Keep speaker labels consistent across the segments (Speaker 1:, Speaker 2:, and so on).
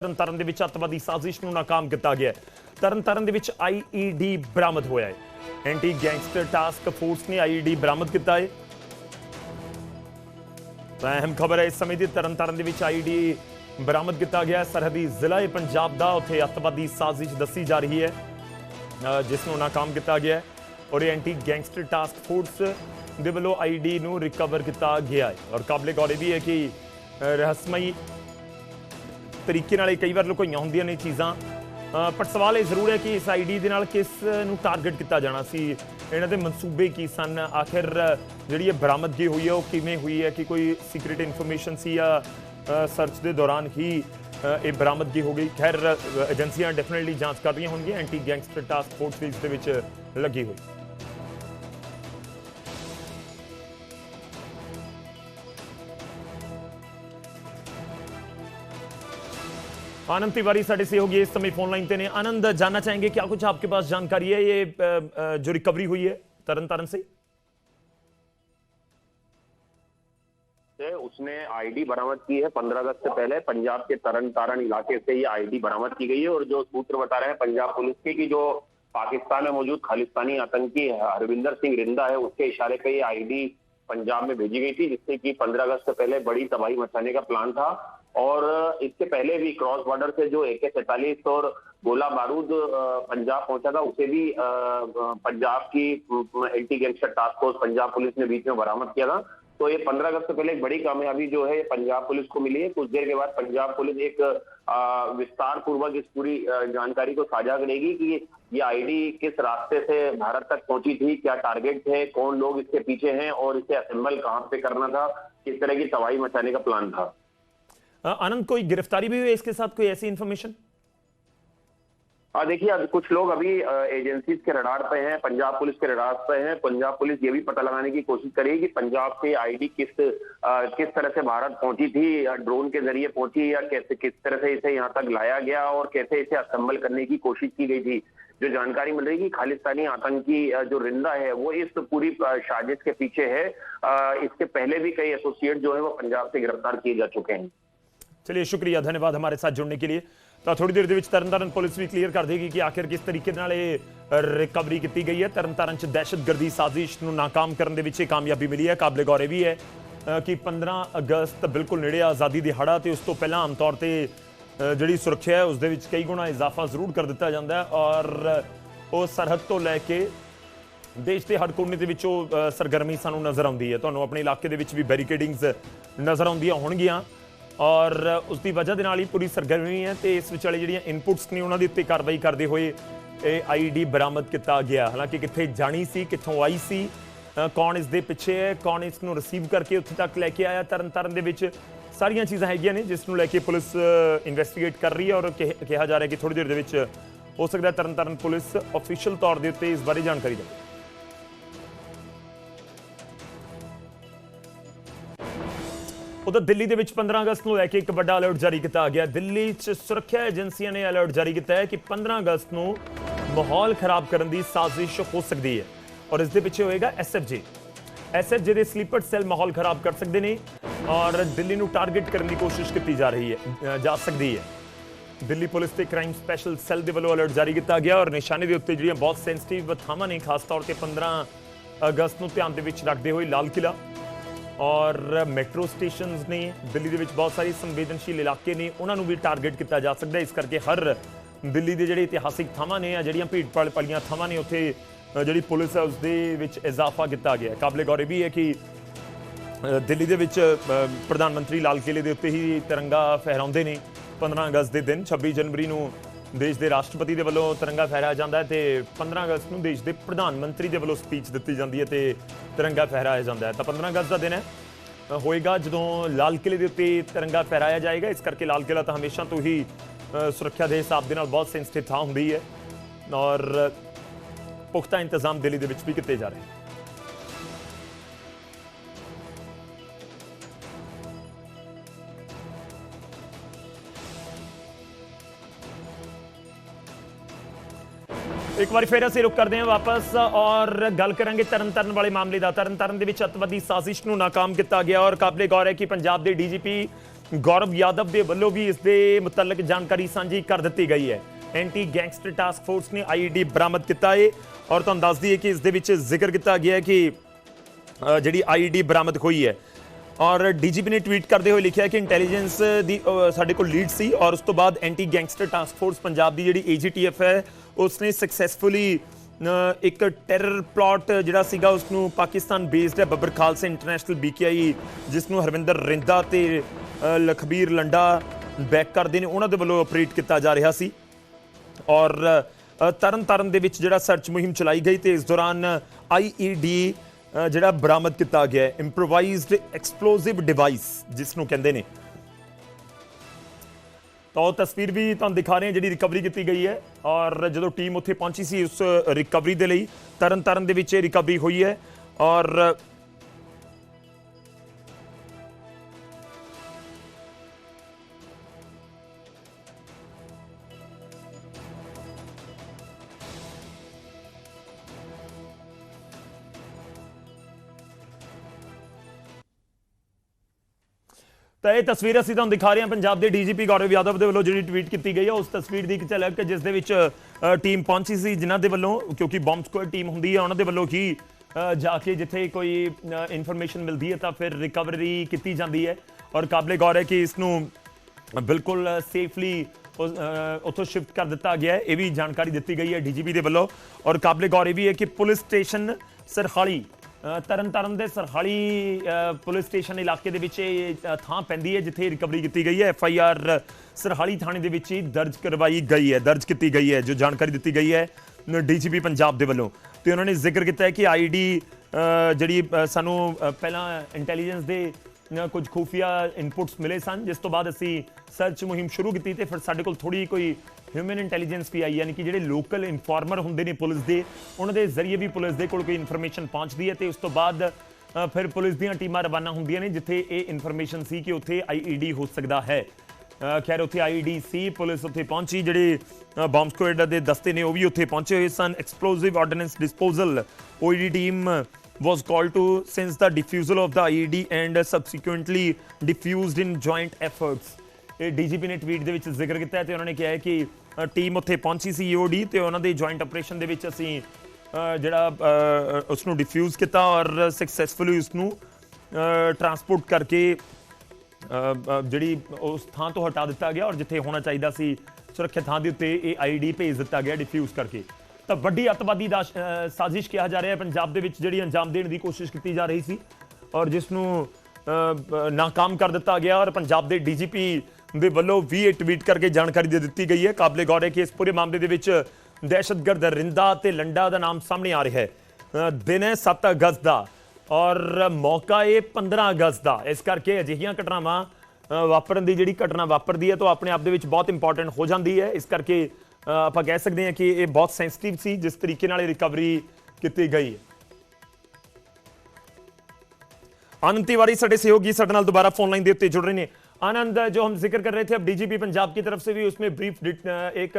Speaker 1: ਤਰਨਤਾਰਨ ਦੇ ਵਿੱਚ ਅੱਤਵਾਦੀ ਸਾਜ਼ਿਸ਼ ਨੂੰ ਨਾਕਾਮ ਕੀਤਾ ਗਿਆ ਹੈ। ਤਰਨਤਾਰਨ ਦੇ ਵਿੱਚ ਆਈਈਡੀ ਬਰਾਮਦ ਹੋਇਆ ਹੈ। ਐਂਟੀ ਗੈਂਗਸਟਰ ਟਾਸਕ ਫੋਰਸ ਨੇ ਆਈਈਡੀ ਬਰਾਮਦ ਕੀਤਾ ਹੈ। ਤਾਂ ਅਹਿਮ ਖਬਰ ਹੈ ਇਸ ਸਮੇਂ ਦੀ ਤਰਨਤਾਰਨ ਦੇ ਵਿੱਚ ਆਈਈਡੀ ਬਰਾਮਦ ਕੀਤਾ ਗਿਆ ਸਰਹੱਦੀ ਜ਼ਿਲ੍ਹਾ ਹੈ ਪੰਜਾਬ ਦਾ ਉੱਥੇ ਅੱਤਵਾਦੀ ਸਾਜ਼ਿਸ਼ ਦੱਸੀ ਜਾ ਰਹੀ ਹੈ ਅ, ਜਿਸ ਨੂੰ ਨਾਕਾਮ ਕੀਤਾ ਗਿਆ ਹੈ ਔਰ ਇਹ ਐਂਟੀ ਗੈਂਗਸਟਰ ਟਾਸਕ ਫੋਰਸ ਦੇ ਵੱਲੋਂ ਆਈਡੀ ਨੂੰ ਰਿਕਵਰ ਕੀਤਾ ਗਿਆ ਹੈ। ਔਰ ਕਾਬਲੇ ਗੌਰ ਇਹ ਵੀ ਹੈ ਕਿ ਅ, ਤਰੀਕੇ ਨਾਲ ਇਹ ਕਈ ਵਾਰ ਲੁਕੋਈਆਂ ਹੁੰਦੀਆਂ ਨੇ ਚੀਜ਼ਾਂ। ਪਰ ਸਵਾਲ ਇਹ ਜ਼ਰੂਰ ਹੈ ਕਿ ਇਸ ਆਈਡੀ ਦੇ ਨਾਲ ਕਿਸ ਨੂੰ ਟਾਰਗੇਟ ਕੀਤਾ ਜਾਣਾ ਸੀ? ਇਹਨਾਂ ਦੇ ਮਨਸੂਬੇ ਕੀ ਸਨ? ਆਖਿਰ ਜਿਹੜੀ ਇਹ ਬਰਾਮਦਗੀ ਹੋਈ ਹੈ, ਉਹ ਕਿਵੇਂ ਹੋਈ ਹੈ? ਕਿ ਕੋਈ ਸੀਕ੍ਰੀਟ ਇਨਫੋਰਮੇਸ਼ਨ ਸੀ ਜਾਂ ਸਰਚ ਦੇ ਦੌਰਾਨ ਹੀ ਇਹ ਬਰਾਮਦਗੀ ਹੋ ਗਈ? ਖੈਰ ਏਜੰਸੀਆਂ ਡੈਫੀਨਿਟਲੀ ਜਾਂਚ ਕਰ ਰਹੀਆਂ ਹੋਣਗੀਆਂ। ਐਂਟੀ ਗੈਂਗਸਟਰ ਟਾਸਕ ਫੋਰਸ ਦੇ ਵਿੱਚ ਲੱਗੀ ਹੋਈ। आनंद तिवारी साढ़े सहयोगी इस समय फ़ोन लाइन पे। ने आनंद, जानना चाहेंगे क्या कुछ आपके पास जानकारी है? ये जो रिकवरी हुई है तरन तारण से?
Speaker 2: से उसने आईडी बरामद की है पंद्रह अगस्त से पहले। पंजाब के तरन तारण इलाके से ये आईडी बरामद की गई है और जो सूत्र बता रहे हैं, पंजाब पुलिस के कि जो पाकिस्तान में मौजूद खालिस्तानी आतंकी हरविंदर सिंह रिंदा है, उसके इशारे पे ये आईडी पंजाब में भेजी गई थी, जिससे कि पंद्रह अगस्त से पहले बड़ी तबाही मचाने का प्लान था। और इससे पहले भी क्रॉस बॉर्डर से जो ए के सैतालीस और गोला बारूद पंजाब पहुँचा था, उसे भी पंजाब की anti gangster task force Punjab police ने बीच में बरामद किया था। तो ये पंद्रह अगस्त से पहले एक बड़ी कामयाबी जो है, पंजाब पुलिस को मिली है। कुछ देर के बाद पंजाब पुलिस एक विस्तार पूर्वक इस पूरी जानकारी को साझा करेगी कि ये आईडी किस रास्ते से भारत तक पहुँची थी, क्या टारगेट थे कौन लोग इसके पीछे हैं और इसे असेंबल कहाँ पे करना था, किस तरह की तबाही मचाने का प्लान था।
Speaker 1: आनंद कोई गिरफ्तारी भी हुई इसके साथ? कोई ऐसी इंफॉर्मेशन
Speaker 2: हाँ देखिए अब कुछ लोग अभी एजेंसीज के रडार पे हैं पंजाब पुलिस के रडार पे हैं। पंजाब पुलिस ये भी पता लगाने की कोशिश करेगी कि पंजाब से आईडी किस अ, किस तरह से भारत पहुँची थी ड्रोन के ज़रिए पहुँची या कैसे किस तरह से इसे यहाँ तक लाया गया और कैसे इसे असम्बल करने की कोशिश की गई थी। जो जानकारी मिल रही है कि खालिस्तानी आतंकी जो रिंदा है वो इस पूरी साजिश के पीछे है। इसके पहले भी कई एसोसिएट जो है वो पंजाब से गिरफ़्तार किए जा चुके हैं।
Speaker 1: ਚਲਿਏ ਸ਼ੁਕਰੀਆ ਧੰਨਵਾਦ ਹਮਾਰੇ ਸਾਥ ਜੁੜਨੇ ਕੇ ਲਈ ਤਾਂ ਥੋੜੀ ਦੇਰ ਦੇ ਵਿੱਚ ਤਰਨਤਾਰਨ ਪੁਲਿਸ ਵੀ ਕਲੀਅਰ ਕਰ ਦੇਗੀ ਕਿ ਆਖਿਰ ਕਿਸ ਤਰੀਕੇ ਨਾਲ ਇਹ ਰਿਕਵਰੀ ਕੀਤੀ ਗਈ ਹੈ ਤਰਨਤਾਰਨ ਚ ਦਹਿਸ਼ਤਗਰਦੀ ਸਾਜ਼ਿਸ਼ ਨੂੰ ਨਾਕਾਮ ਕਰਨ ਦੇ ਵਿੱਚ ਇਹ ਕਾਮਯਾਬੀ ਮਿਲੀ ਹੈ ਕਾਬਲੇ ਗੌਰ ਇਹ ਵੀ ਹੈ ਕਿ 15 ਅਗਸਤ ਬਿਲਕੁਲ ਨੇੜੇ ਆਜ਼ਾਦੀ ਦਿਹਾੜਾ ਤੇ ਉਸ ਤੋਂ ਪਹਿਲਾਂ ਆਮ ਤੌਰ ਤੇ ਜਿਹੜੀ ਸੁਰੱਖਿਆ ਹੈ ਉਸ ਦੇ ਵਿੱਚ ਕਈ ਗੁਣਾ ਇਜ਼ਾਫਾ ਜ਼ਰੂਰ ਕਰ ਦਿੱਤਾ ਜਾਂਦਾ ਹੈ ਔਰ ਉਹ ਸਰਹੱਦ ਤੋਂ ਲੈ ਕੇ ਦੇਸ਼ ਦੇ ਹਰ ਕੋਨੇ ਦੇ ਵਿੱਚ ਉਹ ਸਰਗਰਮੀ ਸਾਨੂੰ ਨਜ਼ਰ ਆਉਂਦੀ ਹੈ ਤੁਹਾਨੂੰ ਆਪਣੇ ਇਲਾਕੇ ਦੇ ਵਿੱਚ ਵੀ ਬੈਰੀਕੇਡਿੰਗਸ ਨਜ਼ਰ ਆਉਂਦੀਆਂ ਹੋਣਗੀਆਂ ਔਰ ਉਸ ਦੀ ਵਜ੍ਹਾ ਦੇ ਨਾਲ ਹੀ ਪੂਰੀ ਸਰਗਰਮੀ ਹੈ ਤੇ ਇਸ ਵਿਚਾਲੇ ਜਿਹੜੀਆਂ ਇਨਪੁਟਸ ਨੇ ਉਹਨਾਂ ਦੇ ਉੱਤੇ ਕਾਰਵਾਈ ਕਰਦੇ ਹੋਏ ਇਹ ਆਈਡੀ ਬਰਾਮਦ ਕੀਤਾ ਗਿਆ। ਹਾਲਾਂਕਿ ਕਿੱਥੇ ਜਾਣੀ ਸੀ, ਕਿੱਥੋਂ ਆਈ ਸੀ ਕੌਣ ਇਸ ਦੇ ਪਿੱਛੇ ਹੈ, ਕੌਣ ਇਸ ਨੂੰ ਰਿਸੀਵ ਕਰਕੇ ਉੱਥੇ ਤੱਕ ਲੈ ਕੇ ਆਇਆ ਤਰਨਤਾਰਨ ਦੇ ਵਿੱਚ, ਸਾਰੀਆਂ ਚੀਜ਼ਾਂ ਹੈਗੀਆਂ ਨੇ ਜਿਸ ਨੂੰ ਲੈ ਕੇ ਪੁਲਿਸ ਇਨਵੈਸਟੀਗੇਟ ਕਰ ਰਹੀ ਹੈ ਔਰ ਕਿਹ- ਕਿਹਾ ਜਾ ਰਿਹਾ ਕਿ ਥੋੜੀ ਦੇਰ ਦੇ ਵਿੱਚ ਹੋ ਸਕਦਾ ਹੈ ਤਰਨਤਾਰਨ ਪੁਲਿਸ ਅਫੀਸ਼ੀਅਲ ਤੌਰ ਦੇ ਉੱਤੇ ਇਸ ਬਾਰੇ ਜਾਣਕਾਰੀ ਦੇਵੇ। ਉਧਰ ਦਿੱਲੀ ਦੇ ਵਿੱਚ 15 ਅਗਸਤ ਨੂੰ ਲੈ ਕੇ ਇੱਕ ਵੱਡਾ ਅਲਰਟ ਜਾਰੀ ਕੀਤਾ ਗਿਆ। ਦਿੱਲੀ 'ਚ ਸੁਰੱਖਿਆ ਏਜੰਸੀਆਂ ਨੇ ਅਲਰਟ ਜਾਰੀ ਕੀਤਾ ਹੈ ਕਿ 15 ਅਗਸਤ ਨੂੰ ਮਾਹੌਲ ਖਰਾਬ ਕਰਨ ਦੀ ਸਾਜ਼ਿਸ਼ ਹੋ ਸਕਦੀ ਹੈ। ਔਰ ਇਸ ਦੇ ਪਿੱਛੇ ਹੋਏਗਾ ਐਸਐਫਜੀ ਐਸਐਫਜੀ ਦੇ ਸਲੀਪਰ ਸੈੱਲ ਮਾਹੌਲ ਖਰਾਬ ਕਰ ਸਕਦੇ ਨੇ ਔਰ ਦਿੱਲੀ ਨੂੰ ਟਾਰਗੇਟ ਕਰਨ ਦੀ ਕੋਸ਼ਿਸ਼ ਕੀਤੀ ਜਾ ਰਹੀ ਹੈ ਜਾ ਸਕਦੀ ਹੈ। ਦਿੱਲੀ ਪੁਲਿਸ ਤੇ ਕ੍ਰਾਈਮ ਸਪੈਸ਼ਲ ਸੈੱਲ ਦੇ ਵੱਲੋਂ ਅਲਰਟ ਜਾਰੀ ਕੀਤਾ ਗਿਆ ਔਰ ਨਿਸ਼ਾਨੇ ਦੇ ਉੱਤੇ ਜਿਹੜੀਆਂ ਬਹੁਤ ਸੈਂਸਿਟਿਵ ਥਾਵਾਂ ਨੇ, ਖਾਸ ਤੌਰ ਤੇ 15 ਅਗਸਤ ਨੂੰ ਧਿਆਨ ਦੇ ਵਿੱਚ ਰੱਖਦੇ ਹੋਏ ਲਾਲ ਕਿਲਾ ਔਰ ਮੈਟਰੋ ਸਟੇਸ਼ਨਸ ਨੇ ਦਿੱਲੀ ਦੇ ਵਿੱਚ ਬਹੁਤ ਸਾਰੇ ਸੰਵੇਦਨਸ਼ੀਲ ਇਲਾਕੇ ਨੇ, ਉਹਨਾਂ ਨੂੰ ਵੀ ਟਾਰਗੇਟ ਕੀਤਾ ਜਾ ਸਕਦਾ ਇਸ ਕਰਕੇ ਹਰ ਦਿੱਲੀ ਦੇ ਜਿਹੜੇ ਇਤਿਹਾਸਿਕ ਥਾਵਾਂ ਨੇ ਆ ਜਿਹੜੀਆਂ ਭੀੜ ਭਾੜ ਵਾਲੀਆਂ ਥਾਵਾਂ ਨੇ, ਉੱਥੇ ਜਿਹੜੀ ਪੁਲਿਸ ਹੈ ਉਸ ਦੇ ਵਿੱਚ ਇਜ਼ਾਫਾ ਕੀਤਾ ਗਿਆ ਕਾਬਲੇ ਗੌਰ ਇਹ ਵੀ ਹੈ ਕਿ ਦਿੱਲੀ ਦੇ ਵਿੱਚ ਪ੍ਰਧਾਨ ਮੰਤਰੀ ਲਾਲ ਕਿਲੇ ਦੇ ਉੱਤੇ ਹੀ ਤਿਰੰਗਾ ਫਹਿਰਾਉਂਦੇ ਨੇ। 15 ਅਗਸਤ ਦੇ ਦਿਨ 26 ਜਨਵਰੀ ਨੂੰ ਦੇਸ਼ ਦੇ ਰਾਸ਼ਟਰਪਤੀ ਦੇ ਵੱਲੋਂ ਤਿਰੰਗਾ ਫਹਿਰਾਇਆ ਜਾਂਦਾ ਹੈ ਤੇ 15 ਅਗਸਤ ਨੂੰ ਦੇਸ਼ ਦੇ ਪ੍ਰਧਾਨ ਮੰਤਰੀ ਦੇ ਵੱਲੋਂ ਸਪੀਚ ਦਿੱਤੀ ਜਾਂਦੀ ਹੈ ਤੇ ਤਿਰੰਗਾ ਫਹਿਰਾਇਆ ਜਾਂਦਾ ਹੈ। ਤਾਂ 15 ਅਗਸਤ ਦਾ ਦਿਨ ਹੈ। ਹੋਏਗਾ ਜਦੋਂ ਲਾਲ ਕਿਲੇ ਦੇ ਉੱਤੇ ਤਿਰੰਗਾ ਫਹਿਰਾਇਆ ਜਾਏਗਾ। ਇਸ ਕਰਕੇ ਲਾਲ ਕਿਲਾ ਤਾਂ ਹਮੇਸ਼ਾ ਤੋਂ ਹੀ ਸੁਰੱਖਿਆ ਦੇ ਹਿਸਾਬ ਦੇ ਨਾਲ ਬਹੁਤ ਸੈਂਸਿਟਿਵ ਥਾਂ ਹੁੰਦੀ ਹੈ। ਔਰ ਪੁਖਤਾ ਇੰਤਜ਼ਾਮ ਦਿੱਲੀ ਦੇ ਵਿੱਚ ਵੀ ਕੀਤੇ ਜਾ ਰਹੇ ਨੇ ਇੱਕ ਵਾਰ ਫੇਰ ਅਸੀਂ ਰੁਕ ਕਰਦੇ ਹਾਂ ਵਾਪਸ ਔਰ ਗੱਲ ਕਰਾਂਗੇ ਤਰਨਤਾਰਨ ਵਾਲੇ ਮਾਮਲੇ ਦਾ। ਤਰਨਤਾਰਨ ਦੇ ਵਿੱਚ ਅਤਵਾਦੀ ਸਾਜ਼ਿਸ਼ ਨੂੰ ਨਾਕਾਮ ਕੀਤਾ ਗਿਆ ਔਰ ਕਾਬਲੇ ਗੌਰ ਹੈ ਕਿ ਪੰਜਾਬ ਦੇ ਡੀਜੀਪੀ ਗੌਰਵ ਯਾਦਵ ਦੇ ਵੱਲੋਂ ਵੀ ਇਸ ਦੇ ਮੁਤਲਕ ਜਾਣਕਾਰੀ ਸਾਂਝੀ ਕਰ ਦਿੱਤੀ ਗਈ ਹੈ। ਐਂਟੀ ਗੈਂਗਸਟਰ ਟਾਸਕ ਫੋਰਸ ਨੇ ਆਈਈਡੀ ਬਰਾਮਦ ਕੀਤਾ ਹੈ ਔਰ ਤੁਹਾਨੂੰ ਦੱਸ ਦਈਏ ਕਿ ਇਸ ਦੇ ਵਿੱਚ ਜ਼ਿਕਰ ਕੀਤਾ ਗਿਆ ਹੈ ਕਿ ਅ, ਜਿਹੜੀ ਆਈਡੀ ਬਰਾਮਦ ਹੋਈ ਹੈ ਔਰ ਡੀਜੀਪੀ ਨੇ ਟਵੀਟ ਕਰਦੇ ਹੋਏ ਲਿਖਿਆ ਕਿ ਇੰਟੈਲੀਜੈਂਸ ਦੀ ਸਾਡੇ ਕੋਲ ਲੀਡ ਸੀ ਔਰ ਉਸ ਤੋਂ ਬਾਅਦ anti gangster task force Punjab ਦੀ ਜਿਹੜੀ ਏਜੀਟੀਐਫ ਹੈ ਉਸ ਨੇ ਸਕਸੈਸਫੁਲੀ ਇੱਕ ਟੈਰਰ ਪਲਾਟ ਜਿਹੜਾ ਸੀਗਾ ਉਸ ਨੂੰ ਪਾਕਿਸਤਾਨ ਬੇਸਡ ਹੈ ਬੱਬਰ ਖਾਲਸਾ ਇੰਟਰਨੈਸ਼ਨਲ ਬੀਕੇਆਈ ਜਿਸ ਨੂੰ ਹਰਵਿੰਦਰ ਰਿੰਦਾ ਤੇ ਲਖਬੀਰ ਲੰਡਾ ਬੈਕ ਕਰਦੇ ਨੇ ਉਹਨਾਂ ਦੇ ਵੱਲੋਂ ਆਪਰੇਟ ਕੀਤਾ ਜਾ ਰਿਹਾ ਸੀ। ਔਰ ਅ, ਤਰਨ ਤਾਰਨ ਦੇ ਵਿੱਚ ਜਿਹੜਾ ਸਰਚ ਮੁਹਿੰਮ ਚਲਾਈ ਗਈ ਤੇ ਇਸ ਦੌਰਾਨ ਆਈਈਡੀ ਜਿਹੜਾ ਬਰਾਮਦ ਕੀਤਾ ਗਿਆ ਹੈ ਇੰਪਰੋਵਾਈਜ਼ਡ ਐਕਸਪਲੋਸਿਵ ਡਿਵਾਈਸ ਜਿਸ ਨੂੰ ਕਹਿੰਦੇ ਨੇ। ਤਾਂ ਉਹ ਤਸਵੀਰ ਵੀ ਤੁਹਾਨੂੰ ਦਿਖਾ ਰਹੇ ਹਾਂ, ਜਿਹੜੀ ਰਿਕਵਰੀ ਕੀਤੀ ਗਈ ਹੈ। ਔਰ ਜਦੋਂ ਟੀਮ ਉੱਥੇ ਪਹੁੰਚੀ ਸੀ, ਉਸ ਰਿਕਵਰੀ ਦੇ ਲਈ ਤਰਨ ਤਾਰਨ ਦੇ ਵਿੱਚ ਇਹ ਰਿਕਵਰੀ ਹੋਈ ਹੈ। ਔਰ ਤਾਂ ਇਹ ਤਸਵੀਰ ਅਸੀਂ ਤੁਹਾਨੂੰ ਦਿਖਾ ਰਹੇ ਹਾਂ। ਪੰਜਾਬ ਦੇ ਡੀਜੀਪੀ ਗੌਰਵ ਯਾਦਵ ਦੇ ਵੱਲੋਂ ਜਿਹੜੀ ਟਵੀਟ ਕੀਤੀ ਗਈ ਹੈ, ਉਸ ਤਸਵੀਰ ਦੀ ਇੱਕ ਝਲਕ ਜਿਸ ਦੇ ਵਿੱਚ ਟੀਮ ਪਹੁੰਚੀ ਸੀ ਜਿਨ੍ਹਾਂ ਦੇ ਵੱਲੋਂ, ਕਿਉਂਕਿ ਬੰਬ ਸਕੁਐਡ ਟੀਮ ਹੁੰਦੀ ਹੈ, ਉਹਨਾਂ ਦੇ ਵੱਲੋਂ ਹੀ ਜਾ ਕੇ ਜਿੱਥੇ ਕੋਈ ਇਨਫੋਰਮੇਸ਼ਨ ਮਿਲਦੀ ਹੈ, ਤਾਂ ਫਿਰ ਰਿਕਵਰੀ ਕੀਤੀ ਜਾਂਦੀ ਹੈ। ਔਰ ਕਾਬਲੇ ਗੌਰ ਹੈ ਕਿ ਇਸ ਨੂੰ ਬਿਲਕੁਲ ਸੇਫਲੀ ਉੱਥੋਂ ਸ਼ਿਫਟ ਕਰ ਦਿੱਤਾ ਗਿਆ ਹੈ। ਇਹ ਵੀ ਜਾਣਕਾਰੀ ਦਿੱਤੀ ਗਈ ਹੈ ਡੀਜੀਪੀ ਦੇ ਵੱਲੋਂ। ਔਰ ਕਾਬਲੇ ਗੌਰ ਇਹ ਵੀ ਹੈ ਕਿ ਪੁਲਿਸ ਸਟੇਸ਼ਨ ਸਰਹਾਲੀ ਅ, ਤਰਨ ਤਾਰਨ ਦੇ ਸਰਹਾਲੀ ਪੁਲਿਸ ਸਟੇਸ਼ਨ ਇਲਾਕੇ ਦੇ ਵਿੱਚ ਇਹ ਥਾਂ ਪੈਂਦੀ ਹੈ ਜਿੱਥੇ ਰਿਕਵਰੀ ਕੀਤੀ ਗਈ ਹੈ। ਐਫ ਆਈ ਆਰ ਸਰਹਾਲੀ ਥਾਣੇ ਦੇ ਵਿੱਚ ਹੀ ਦਰਜ ਕਰਵਾਈ ਗਈ ਹੈ ਦਰਜ ਕੀਤੀ ਗਈ ਹੈ ਜੋ ਜਾਣਕਾਰੀ ਦਿੱਤੀ ਗਈ ਹੈ ਡੀਜੀਪੀ ਪੰਜਾਬ ਦੇ ਵੱਲੋਂ। ਤੇ ਉਹਨਾਂ ਨੇ ਜ਼ਿਕਰ ਕੀਤਾ ਹੈ ਕਿ ਆਈਡੀ ਜਿਹੜੀ ਸਾਨੂੰ ਪਹਿਲਾਂ ਇੰਟੈਲੀਜੈਂਸ ਦੇ ਕੁਝ ਖੂਫੀਆ ਇਨਪੁਟਸ ਮਿਲੇ ਸਨ, ਜਿਸ ਤੋਂ ਬਾਅਦ ਅਸੀਂ ਸਰਚ ਮੁਹਿੰਮ ਸ਼ੁਰੂ ਕੀਤੀ ਤੇ ਫਿਰ ਸਾਡੇ ਕੋਲ ਥੋੜੀ ਕੋਈ ਹਿਊਮਨ ਇੰਟੈਲੀਜੈਂਸ ਵੀ ਆਈ, ਯਾਨੀ ਕਿ ਜਿਹੜੇ ਲੋਕਲ ਇਨਫਾਰਮਰ ਹੁੰਦੇ ਨੇ ਪੁਲਿਸ ਦੇ, ਉਹਨਾਂ ਦੇ ਜ਼ਰੀਏ ਵੀ ਪੁਲਿਸ ਦੇ ਕੋਲ ਕੋਈ ਇਨਫੋਰਮੇਸ਼ਨ ਪਹੁੰਚਦੀ ਹੈ ਤੇ ਉਸ ਤੋਂ ਬਾਅਦ ਫਿਰ ਪੁਲਿਸ ਦੀਆਂ ਟੀਮਾਂ ਰਵਾਨਾ ਹੁੰਦੀਆਂ ਨੇ, ਜਿੱਥੇ ਇਹ ਇਨਫੋਰਮੇਸ਼ਨ ਸੀ ਕਿ ਉੱਥੇ ਆਈਈਡੀ ਹੋ ਸਕਦਾ ਹੈ। ਖੈਰ ਉੱਥੇ ਆਈਡੀ ਸੀ, ਪੁਲਿਸ ਉੱਥੇ ਪਹੁੰਚੀ, ਜਿਹੜੇ ਬੰਬ ਸਕੁਐਡ ਦੇ ਦਸਤੇ ਨੇ ਉਹ ਵੀ ਉੱਥੇ ਪਹੁੰਚੇ ਹੋਏ ਸਨ। Explosive ordnance disposal OED team was called to since the defusal of the IED and subsequently diffused in joint efforts. ਇਹ ਡੀਜੀਪੀ ਨੇ ਟਵੀਟ ਦੇ ਵਿੱਚ ਜ਼ਿਕਰ ਕੀਤਾ ਹੈ ਤੇ ਉਹਨਾਂ ਨੇ ਕਿਹਾ ਹੈ ਕਿ ਟੀਮ ਉੱਥੇ ਪਹੁੰਚੀ ਸੀ ਈਓਡੀ ਤੇ ਉਹਨਾਂ ਦੇ ਜੁਆਇੰਟ ਆਪਰੇਸ਼ਨ ਦੇ ਵਿੱਚ ਅਸੀਂ ਜਿਹੜਾ ਅ, ਉਸ ਨੂੰ ਡਿਫਿਊਜ਼ ਕੀਤਾ ਔਰ ਸਕਸੈਸਫੁਲੀ ਉਸ ਨੂੰ ਟਰਾਂਸਪੋਰਟ ਕਰਕੇ ਜਿਹੜੀ ਉਸ ਥਾਂ ਤੋਂ ਹਟਾ ਦਿੱਤਾ ਗਿਆ ਔਰ ਜਿੱਥੇ ਹੋਣਾ ਚਾਹੀਦਾ ਸੀ ਸੁਰੱਖਿਅਤ ਥਾਂ ਦੇ ਉੱਤੇ ਇਹ ਆਈਡੀ ਭੇਜ ਦਿੱਤਾ ਗਿਆ ਡਿਫਿਊਜ਼ ਕਰਕੇ। ਤਾਂ ਵੱਡੀ ਅੱਤਵਾਦੀ ਦਾ ਸਾਜ਼ਿਸ਼ ਕਿਹਾ ਜਾ ਰਿਹਾ ਹੈ ਪੰਜਾਬ ਦੇ ਵਿੱਚ, ਜਿਹੜੀ ਅੰਜਾਮ ਦੇਣ ਦੀ ਕੋਸ਼ਿਸ਼ ਕੀਤੀ ਜਾ ਰਹੀ ਸੀ ਔਰ ਜਿਸ ਨੂੰ ਨਾਕਾਮ ਕਰ ਦਿੱਤਾ ਗਿਆ ਔਰ ਪੰਜਾਬ ਦੇ ਡੀਜੀਪੀ ਦੇ ਵੱਲੋਂ ਵੀ ਇਹ ਟਵੀਟ ਕਰਕੇ ਜਾਣਕਾਰੀ ਦੇ ਦਿੱਤੀ ਗਈ ਹੈ। ਕਾਬਲੇ ਗੌਰ ਹੈ ਕਿ ਇਸ ਪੂਰੇ ਮਾਮਲੇ ਦੇ ਵਿੱਚ ਦਹਿਸ਼ਤਗਰਦ ਰਿੰਦਾ ਤੇ ਲੰਡਾ ਦਾ ਨਾਮ ਸਾਹਮਣੇ ਆ ਰਿਹਾ ਹੈ। ਦਿਨ ਹੈ 7 ਅਗਸਤ ਦਾ ਔਰ ਮੌਕਾ ਇਹ 15 ਅਗਸਤ ਦਾ। ਇਸ ਕਰਕੇ ਅਜਿਹੀਆਂ ਘਟਨਾਵਾਂ ਵਾਪਰਨ ਦੀ, ਜਿਹੜੀ ਘਟਨਾ ਵਾਪਰਦੀ ਹੈ, ਤਾਂ ਉਹ ਆਪਣੇ ਆਪ ਦੇ ਵਿੱਚ ਬਹੁਤ ਇੰਪੋਰਟੈਂਟ ਹੋ ਜਾਂਦੀ ਹੈ। ਇਸ ਕਰਕੇ ਆਪਾਂ ਕਹਿ ਸਕਦੇ ਹਾਂ ਕਿ ਇਹ ਬਹੁਤ ਸੈਂਸਿਟਿਵ ਸੀ ਜਿਸ ਤਰੀਕੇ ਨਾਲ ਇਹ ਰਿਕਵਰੀ ਕੀਤੀ ਗਈ ਹੈ आनंद तिवारी ਸਾਡੇ सहयोगी ਸਾਡੇ ਨਾਲ दोबारा फोन लाइन ਦੇ ਉੱਤੇ जुड़ रहे हैं आनंद जो हम जिक्र कर रहे थे अब डीजीपी पंजाब की तरफ से भी उसमें ब्रीफ एक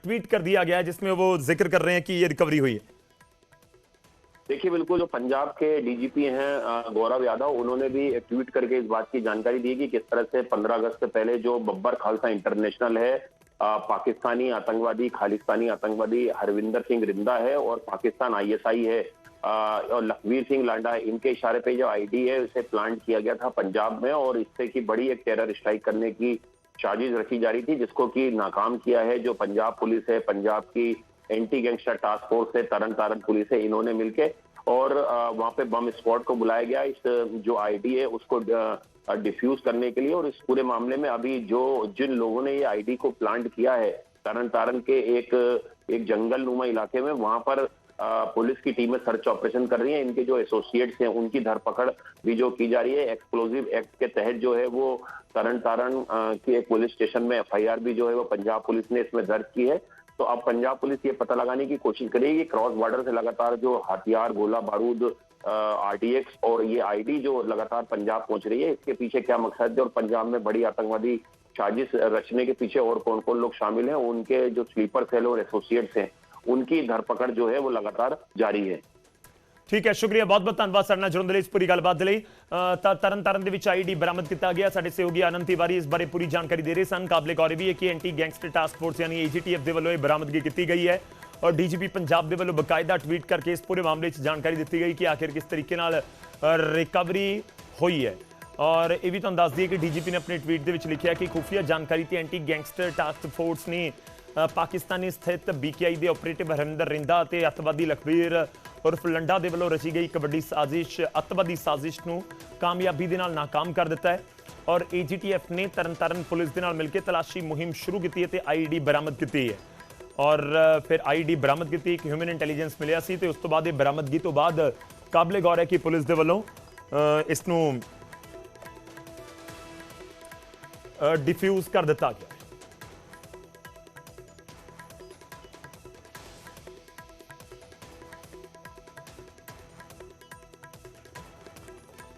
Speaker 1: ट्वीट कर दिया गया है जिसमें वो जिक्र कर रहे हैं कि ये रिकवरी हुई है
Speaker 2: देखिए बिल्कुल जो पंजाब के डीजीपी हैं अ, गौरव यादव उन्होंने भी एक ट्वीट करके इस बात की जानकारी दी कि किस तरह से 15 अगस्त से पहले जो बब्बर खालसा इंटरनेशनल है अ, पाकिस्तानी आतंकवादी, खालिस्तानी आतंकवादी हरविंदर सिंह रिंदा है और पाकिस्तान आईएसआई है। और लखवीर सिंह लांडा इनके इशारे पे जो आईडी है, उसे प्लांट किया गया था पंजाब में और इससे की बड़ी एक टेरर स्ट्राइक करने की साजिश रखी जा रही थी, जिसको कि नाकाम किया है जो पंजाब पुलिस है। पंजाब की एंटी गैंगस्टर टास्क फोर्स है तरन तारण पुलिस है, इन्होंने मिलके। और वहाँ पे बम स्क्वाड को बुलाया गया। इस, जो आईडी है, उसको डिफ्यूज करने के लिए और इस पूरे मामले में अभी जो, जिन लोगों ने ये आईडी को प्लांट किया है तरन तारण के एक एक जंगल नुमा इलाके में, वहाँ पर पुलिस की टीमें सर्च ऑपरेशन कर रही हैं। इनके जो एसोसिएट्स हैं, उनकी धरपकड़ भी जो की जा रही है। एक्सप्लोजिव एक्ट के तहत जो है वो तरन तारण की एक पुलिस स्टेशन में एफआईआर भी जो है वो पंजाब पुलिस ने इसमें दर्ज की है। तो अब पंजाब पुलिस ये पता लगाने की कोशिश करेगी क्रॉस बॉर्डर से लगातार जो हथियार, गोला, बारूद आरटीएक्स और ये आईडी जो लगातार पंजाब पहुंच रही है इसके पीछे क्या मकसद है और पंजाब में बड़ी आतंकवादी साजिश रचने के पीछे और कौन कौन लोग शामिल हैं उनके जो स्लीपर सेल और एसोसिएट्स हैं उनकी धरपकड़ जो है वो लगातार जारी है
Speaker 1: ਠੀਕ ਹੈ ਸ਼ੁਕਰੀਆ ਬਹੁਤ ਬਹੁਤ ਧੰਨਵਾਦ ਸਾਡੇ ਨਾਲ ਜੁੜਨ ਦੇ ਲਈ ਇਸ ਪੂਰੀ ਗੱਲਬਾਤ ਦੇ ਲਈ ਅ, ਤਾਂ ਤਰਨ ਤਾਰਨ ਦੇ ਵਿੱਚ ਆਈਡੀ ਬਰਾਮਦ ਕੀਤਾ ਗਿਆ ਸਾਡੇ ਸਹਿਯੋਗੀ ਆਨੰਦ ਤਿਵਾਰੀ ਇਸ ਬਾਰੇ ਪੂਰੀ ਜਾਣਕਾਰੀ ਦੇ ਰਹੇ ਸਨ ਕਾਬਲੇ ਗੌਰ ਵੀ ਹੈ ਕਿ ਐਂਟੀ ਗੈਂਗਸਟਰ ਟਾਸਕ ਫੋਰਸ ਯਾਨੀ ਏਜੀਟੀਐਫ ਦੇ ਵੱਲੋਂ ਇਹ ਬਰਾਮਦਗੀ ਕੀਤੀ ਗਈ ਹੈ ਔਰ ਡੀਜੀਪੀ ਪੰਜਾਬ ਦੇ ਵੱਲੋਂ ਬਕਾਇਦਾ ਟਵੀਟ ਕਰਕੇ ਇਸ ਪੂਰੇ ਮਾਮਲੇ 'ਚ ਜਾਣਕਾਰੀ ਦਿੱਤੀ ਗਈ ਕਿ ਆਖਿਰ ਕਿਸ ਤਰੀਕੇ ਨਾਲ ਰਿਕਵਰੀ ਹੋਈ ਹੈ। ਔਰ ਇਹ ਵੀ ਤੁਹਾਨੂੰ ਦੱਸ ਦਈਏ ਕਿ ਡੀਜੀਪੀ ਨੇ ਆਪਣੇ ਟਵੀਟ ਦੇ ਵਿੱਚ ਲਿਖਿਆ ਕਿ ਖੁਫੀਆ ਜਾਣਕਾਰੀ ਤੇ ਐਂਟੀ ਗੈਂਗਸਟਰ ਟਾਸਕ ਫੋਰਸ ਨੇ ਪਾਕਿਸਤਾਨੀ ਸਥਿਤ ਬੀਕੇਆਈ ਦੇ ਆਪਰੇਟਿਵ ਹਰਿੰਦਰ ਰਿੰਦਾ ਅਤੇ ਅੱਤਵਾਦੀ ਲਖਬੀਰ ਉਰਫ ਲੰਡਾ ਦੇ ਵੱਲੋਂ ਰਚੀ ਗਈ ਕਬੱਡੀ ਸਾਜ਼ਿਸ਼, ਅੱਤਵਾਦੀ ਸਾਜ਼ਿਸ਼ ਨੂੰ ਕਾਮਯਾਬੀ ਦੇ ਨਾਲ ਨਾਕਾਮ ਕਰ ਦਿੱਤਾ ਹੈ। ਔਰ ਏਜੀਟੀਐਫ ਨੇ ਤਰਨਤਾਰਨ ਪੁਲਿਸ ਦੇ ਨਾਲ ਮਿਲ ਕੇ ਤਲਾਸ਼ੀ ਮੁਹਿੰਮ ਸ਼ੁਰੂ ਕੀਤੀ ਹੈ ਤੇ ਆਈਡੀ ਬਰਾਮਦ ਕੀਤੀ ਹੈ। ਔਰ ਅ, ਫਿਰ ਆਈਡੀ ਬਰਾਮਦ ਕੀਤੀ ਇੱਕ ਹਿਊਮਨ ਇੰਟੈਲੀਜੈਂਸ ਮਿਲਿਆ ਸੀ ਤੇ ਉਸ ਤੋਂ ਬਾਅਦ ਇਹ ਬਰਾਮਦਗੀ ਤੋਂ ਬਾਅਦ ਕਾਬਲੇ ਗੌਰ ਹੈ ਕਿ ਪੁਲਿਸ ਦੇ ਵੱਲੋਂ ਅ, ਇਸ ਨੂੰ ਡਿਫਿਊਜ਼ ਕਰ ਦਿੱਤਾ ਗਿਆ।